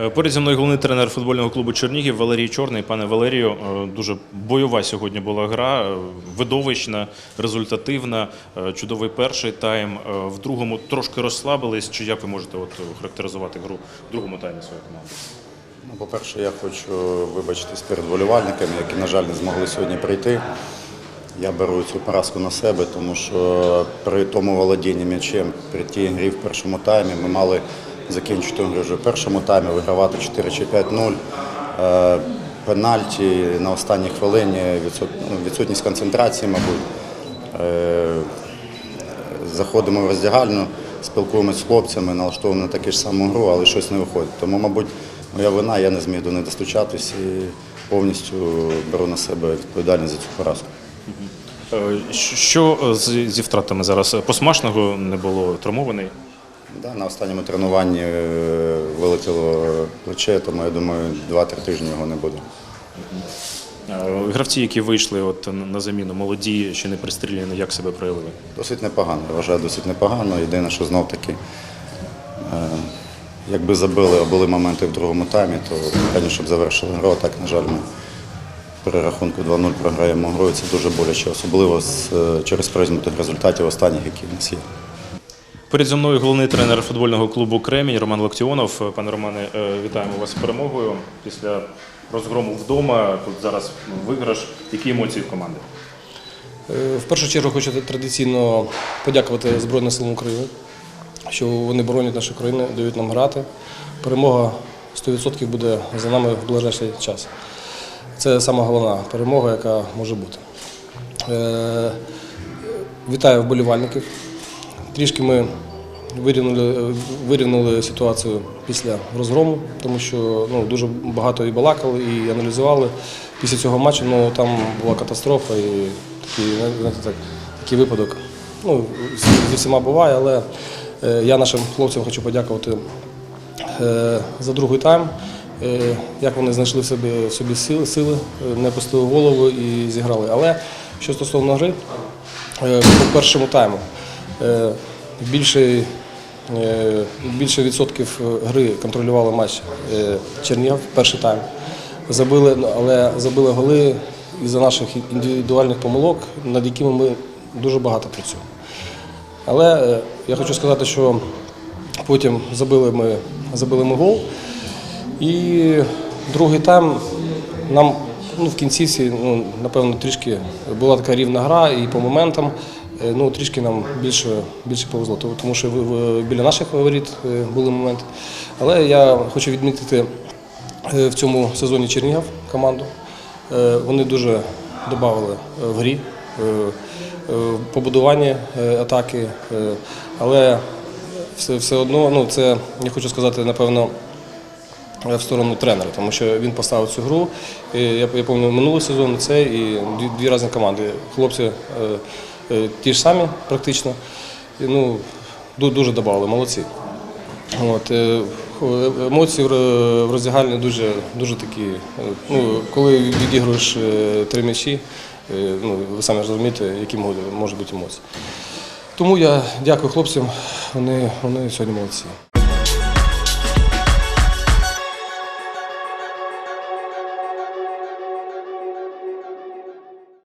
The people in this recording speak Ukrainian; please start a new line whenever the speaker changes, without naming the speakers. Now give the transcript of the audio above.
Е, Поряд зі мною головний тренер футбольного клубу Чернігів Валерій Чорний. Пане Валерію, е, дуже бойова сьогодні була гра, е, видовищна, результативна, чудовий перший тайм. В другому трошки розслабились. Чи як ви можете от характеризувати гру в другому таймі своєї команди?
Ну, по-перше, я хочу вибачитись перед болівальниками, які, на жаль, не змогли сьогодні прийти. Я беру цю поразку на себе, тому що при тому володінні м'ячем, при тій грі в першому таймі ми мали закінчити вже в першому таймі, вигравати 4 чи 5-0. Е, Пенальті на останній хвилині, ну, відсутність концентрації, мабуть. Е, заходимо в роздягальню, спілкуємося з хлопцями, налаштовуємо на таку ж саму гру, але щось не виходить. Тому, мабуть, моя вина, я не зміг до них достучатись і повністю беру на себе відповідальність за цю поразку.
Е, Що зі втратами зараз? Посмашного не було травмований.
Да, на останньому тренуванні е, вилетіло плече, тому я думаю, 2-3 тижні його не буде.
Гравці, які вийшли от на- заміну, молоді, ще не пристріляні, як себе проявили?
Досить непогано, я вважаю, досить непогано. Єдине, що знов таки, е, якби забили, а були моменти в другому таймі, то звісно, щоб завершили гру. Так, на жаль, ми при рахунку 2-0 програємо гру. і Це дуже боляче, особливо е, через призму тих результатів останніх, які в нас є.
Перед зі мною головний тренер футбольного клубу Кремінь Роман Локтіонов. Пане Романе, е, вітаємо вас з перемогою. Після розгрому вдома, тут зараз виграш. Які емоції в команди?
Е, В першу чергу хочу традиційно подякувати Збройним силам України, що вони боронять нашу країну, дають нам грати. Перемога 100% буде за нами в ближайший час. Це сама головна перемога, яка може бути. Е, Вітаю вболівальників. Трішки ми вирівняли, вирівняли ситуацію після розгрому, тому що ну, дуже багато і балакали, і аналізували після цього матчу. Ну, там була катастрофа і такий, знаєте, так, такий випадок. Ну, зі всіма буває, але е, я нашим хлопцям хочу подякувати е, за другий тайм. Е, Як вони знайшли в собі, в собі сили, сили, е, не пустили голову і зіграли. Але що стосовно гри, е, по першому тайму е, більше, е, більше відсотків гри контролювали матч е, Чернігів, перший тайм. Забили, але забили голи із-за наших індивідуальних помилок, над якими ми дуже багато працюємо. Але е, я хочу сказати, що потім забили ми, забили ми гол. І другий тайм нам ну, в кінцівці, ну, напевно, трішки була така рівна гра і по моментам. Е, Ну, трішки нам більше, більше повезло, тому- що біля наших воріт е, були моменти. Але я хочу відмітити е, в цьому сезоні Чернігів команду. Вони дуже додали в грі, в побудуванні атаки, але все, все одно, ну, це я хочу сказати, напевно, в сторону тренера, тому що він поставив цю гру. Я, я пам'ятаю минулий сезон, це і дві, дві різні команди. Хлопці ті ж самі практично. Ну, дуже додали, молодці. От, е, емоції в роздягальні дуже, дуже такі. е, Ну, коли відігруєш е, три м'ячі, е, ну, ви самі розумієте, які можуть бути емоції. Тому я дякую хлопцям, вони, вони сьогодні молодці.